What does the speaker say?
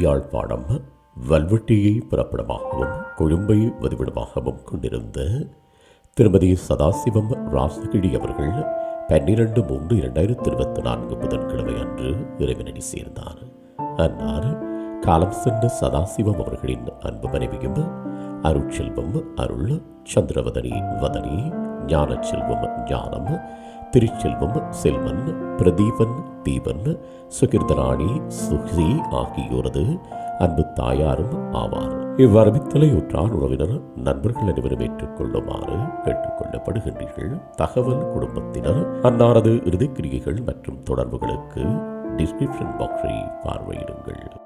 யாழ்ப்பாணம் வல்வெட்டியை புறப்படமாகவும் கொழும்பை வதிவிடமாகவும் கொண்டிருந்த திருமதி சதாசிவம் ராசகிழி அவர்கள் பன்னிரண்டு மூன்று இரண்டாயிரத்தி இருபத்தி நான்கு புதன்கிழமை அன்று இறைவனடி சேர்ந்தார். அன்னார் காலம் சென்ற சதாசிவம் அவர்களின் அன்பு மனைவியும் அருட்செல்வம் அருள் சந்திரவதனி வதனி ஞானச்செல்வம் ஞானம் திருச்செல்வம் செல்வன் பிரதீபன் தீபன் சுகிர்தராணி சுஹி ஆகியோரது அன்பு தாயாரும் ஆவார். இவ்வரவித்தலை உற்றார் உறவினர் நண்பர்கள் அனைவரும் ஏற்றுக்கொள்ளுமாறு கேட்டுக்கொள்ளப்படுகின்றீர்கள். தகவல் குடும்பத்தினர் அன்னாரது இறுதிக்கிரியைகள் மற்றும் தொடர்புகளுக்கு டிஸ்கிரிப்ஷன் பாக்ஸை பார்வையிடுங்கள்.